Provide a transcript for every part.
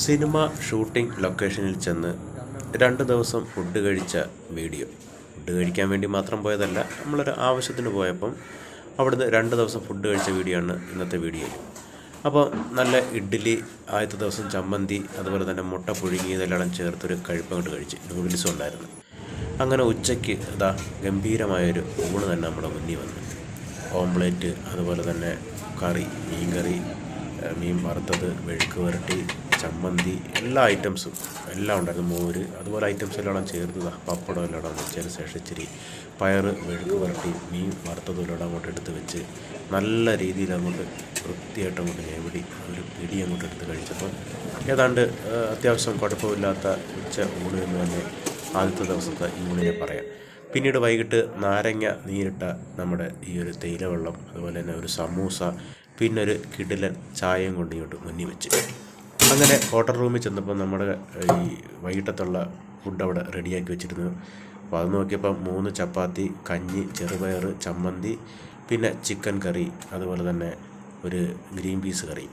Cinema shooting ലൊക്കേഷനിൽ ചെന്ന് രണ്ട് ദിവസം ഫുഡ് കഴിച്ച വീഡിയോ. ഫുഡ് കഴിക്കാൻ വേണ്ടി മാത്രം പോയതല്ല നമ്മളൊരു ആവശ്യത്തിന് പോയപ്പം അവിടുന്ന് രണ്ട് ദിവസം ഫുഡ് കഴിച്ച വീഡിയോ ആണ് ഇന്നത്തെ വീഡിയോ. അപ്പോൾ നല്ല ഇഡ്ഡലി ആദ്യത്തെ ദിവസം ചമ്മന്തി അതുപോലെ തന്നെ മുട്ട പുഴുങ്ങി ഇതെല്ലാം ചേർത്തൊരു കഴിപ്പങ്ങോട്ട് കഴിച്ച് നൂഡിൽസും ഉണ്ടായിരുന്നു. അങ്ങനെ ഉച്ചയ്ക്ക് ഇതാ ഗംഭീരമായൊരു ഊണ് തന്നെ നമ്മുടെ മുന്നിൽ വന്നു. ഓംപ്ലേറ്റ് അതുപോലെ തന്നെ കറി മീൻ കറി മീൻ വറുത്തത് മെഴുക്ക് വരട്ടി ചമ്മന്തി എല്ലാ ഐറ്റംസും എല്ലാം ഉണ്ടായിരുന്നു. മോര് അതുപോലെ ഐറ്റംസ് എല്ലാം ചേർത്തതാണ് പപ്പടം എല്ലാം വെച്ചതിന് ശേഷം ഇച്ചിരി പയർ മെഴുക്ക് പുരട്ടി മീൻ വറുത്തതും അങ്ങോട്ട് എടുത്ത് വെച്ച് നല്ല രീതിയിൽ അങ്ങോട്ട് വൃത്തിയായിട്ട് അങ്ങോട്ട് ഞെവിടി ഒരു പിടി അങ്ങോട്ട് എടുത്ത് കഴിച്ചപ്പോൾ ഏതാണ്ട് അത്യാവശ്യം കുഴപ്പമില്ലാത്ത ഉച്ച ഊണ് എന്ന് തന്നെ ആദ്യത്തെ ദിവസത്തെ ഈ ഊണിനെ പറയാം. പിന്നീട് വൈകിട്ട് നാരങ്ങ നീരിട്ട നമ്മുടെ ഈ ഒരു തേയില വെള്ളം അതുപോലെ തന്നെ ഒരു സമൂസ പിന്നൊരു കിടിലൻ ചായയും കൊണ്ട് ഇങ്ങോട്ട് മുന്നിൽ വെച്ച്. അങ്ങനെ ഹോട്ടൽ റൂമിൽ ചെന്നപ്പോൾ നമ്മുടെ ഈ വൈകിട്ടത്തുള്ള ഫുഡ് അവിടെ റെഡിയാക്കി വെച്ചിരുന്നു. അപ്പോൾ അത് നോക്കിയപ്പോൾ മൂന്ന് ചപ്പാത്തി കഞ്ഞി ചെറുപയർ ചമ്മന്തി പിന്നെ ചിക്കൻ കറി അതുപോലെ തന്നെ ഒരു ഗ്രീൻ പീസ് കറി.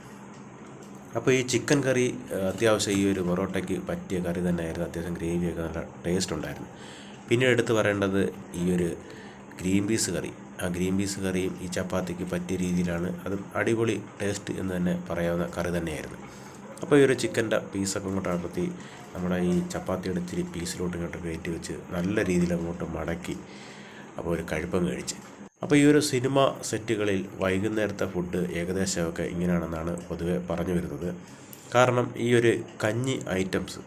അപ്പോൾ ഈ ചിക്കൻ കറി അത്യാവശ്യം ഈ ഒരു പൊറോട്ടയ്ക്ക് പറ്റിയ കറി തന്നെയായിരുന്നു. അത്യാവശ്യം ഗ്രേവിയൊക്കെ നല്ല ടേസ്റ്റ് ഉണ്ടായിരുന്നു. പിന്നീട് എടുത്ത് പറയേണ്ടത് ഈ ഒരു ഗ്രീൻ പീസ് കറി. ആ ഗ്രീൻ പീസ് കറിയും ഈ ചപ്പാത്തിക്ക് പറ്റിയ രീതിയിലാണ് അതും അടിപൊളി ടേസ്റ്റ് എന്ന് തന്നെ പറയാവുന്ന കറി തന്നെയായിരുന്നു. അപ്പോൾ ഈ ഒരു ചിക്കന്റെ പീസൊക്കെ അങ്ങോട്ട് അടർത്തി നമ്മുടെ ഈ ചപ്പാത്തിയുടെ ഇച്ചിരി പീസിലോട്ട് ഇങ്ങോട്ട് കയറ്റി വെച്ച് നല്ല രീതിയിൽ അങ്ങോട്ട് മടക്കി അപ്പോൾ ഒരു കഴുപ്പം കഴിച്ച്. അപ്പോൾ ഈ ഒരു സിനിമ സെറ്റുകളിൽ വൈകുന്നേരത്തെ ഫുഡ് ഏകദേശമൊക്കെ ഇങ്ങനെയാണെന്നാണ് പൊതുവെ പറഞ്ഞു വരുന്നത്. കാരണം ഈ ഒരു കഞ്ഞി ഐറ്റംസ്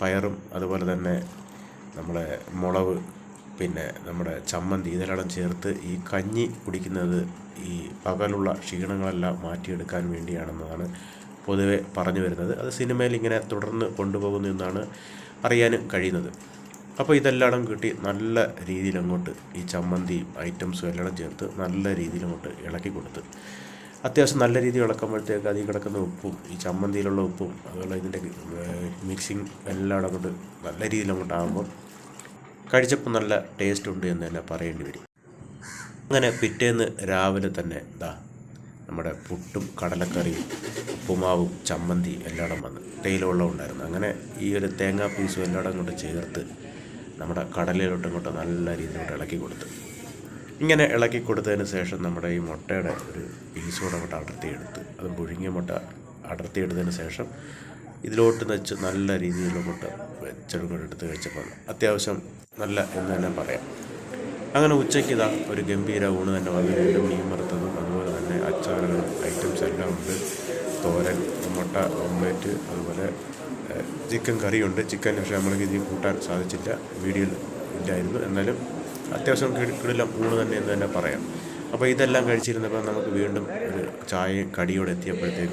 പയറും അതുപോലെ തന്നെ നമ്മുടെ മുളവ് പിന്നെ നമ്മുടെ ചമ്മന്തി ഇതെല്ലാം ചേർത്ത് ഈ കഞ്ഞി കുടിക്കുന്നത് ഈ പകലുള്ള ക്ഷീണങ്ങളെല്ലാം മാറ്റിയെടുക്കാൻ വേണ്ടിയാണെന്നതാണ് പൊതുവെ പറഞ്ഞു വരുന്നത്. അത് സിനിമയിൽ ഇങ്ങനെ തുടർന്ന് കൊണ്ടുപോകുന്നു എന്നാണ് അറിയാനും കഴിയുന്നത്. അപ്പോൾ ഇതെല്ലാം കിട്ടി നല്ല രീതിയിൽ അങ്ങോട്ട് ഈ ചമ്മന്തിയും ഐറ്റംസും എല്ലാം ചേർത്ത് നല്ല രീതിയിൽ അങ്ങോട്ട് ഇളക്കി കൊടുത്ത്. അത്യാവശ്യം നല്ല രീതിയിൽ ഇളക്കുമ്പോഴത്തേക്ക് അതിൽ കിടക്കുന്ന ഉപ്പും ഈ ചമ്മന്തിയിലുള്ള ഉപ്പും അതുപോലെ ഇതിന്റെ മിക്സിങ് എല്ലാം അങ്ങോട്ട് നല്ല രീതിയിൽ അങ്ങോട്ട് ആകുമ്പോൾ കഴിച്ചപ്പോൾ നല്ല ടേസ്റ്റ് ഉണ്ട് എന്ന് തന്നെ പറയേണ്ടി വരും. അങ്ങനെ പിറ്റേന്ന് രാവിലെ തന്നെ ദാ നമ്മുടെ പുട്ടും കടലക്കറിയും ഉപ്പുമാവും ചമ്മന്തി എല്ലായിടം വന്ന് തേയില വെള്ളം ഉണ്ടായിരുന്നു അങ്ങനെ ഈ ഒരു തേങ്ങാ പീസും എല്ലായിടം കൊണ്ട് ചേർത്ത് നമ്മുടെ കടലിലോട്ട് ഇങ്ങോട്ട് നല്ല രീതിയിലോട്ട് ഇളക്കി കൊടുത്ത്. ഇങ്ങനെ ഇളക്കി കൊടുത്തതിന് ശേഷം നമ്മുടെ ഈ മുട്ടയുടെ ഒരു പീസ് കൂടെ അങ്ങോട്ട് അടർത്തിയെടുത്ത്. അത് പുഴുങ്ങിയ മുട്ട അടർത്തിയെടുത്തതിന് ശേഷം ഇതിലോട്ട് വെച്ച് നല്ല രീതിയിലുള്ള മുട്ട വെച്ചെടുക്കൊണ്ട് എടുത്ത് കഴിച്ചപ്പോൾ അത്യാവശ്യം നല്ല എന്ന് തന്നെ പറയാം. അങ്ങനെ ഉച്ചയ്ക്ക് ഇതാ ഒരു ഗംഭീര ഊണ് തന്നെ വന്നു. വീണ്ടും മീൻ വറുത്തതും അച്ചാറുകളും ഐറ്റംസ് എല്ലാം ഉണ്ട്. തോരൻ മുട്ട ഓംലേറ്റ് അതുപോലെ ചിക്കൻ കറിയുണ്ട്. ചിക്കൻ പക്ഷേ നമ്മൾക്ക് ഇതിൽ കൂട്ടാൻ സാധിച്ചില്ല. വീഡിയോയിൽ ഇല്ലായിരുന്നു. എന്നാലും അത്യാവശ്യം കിടി- ഊണ് തന്നെ എന്ന് തന്നെ പറയാം. അപ്പോൾ ഇതെല്ലാം കഴിച്ചിരുന്നപ്പോൾ നമുക്ക് വീണ്ടും ഒരു ചായയും കടിയോടെ എത്തിയപ്പോഴത്തേക്കും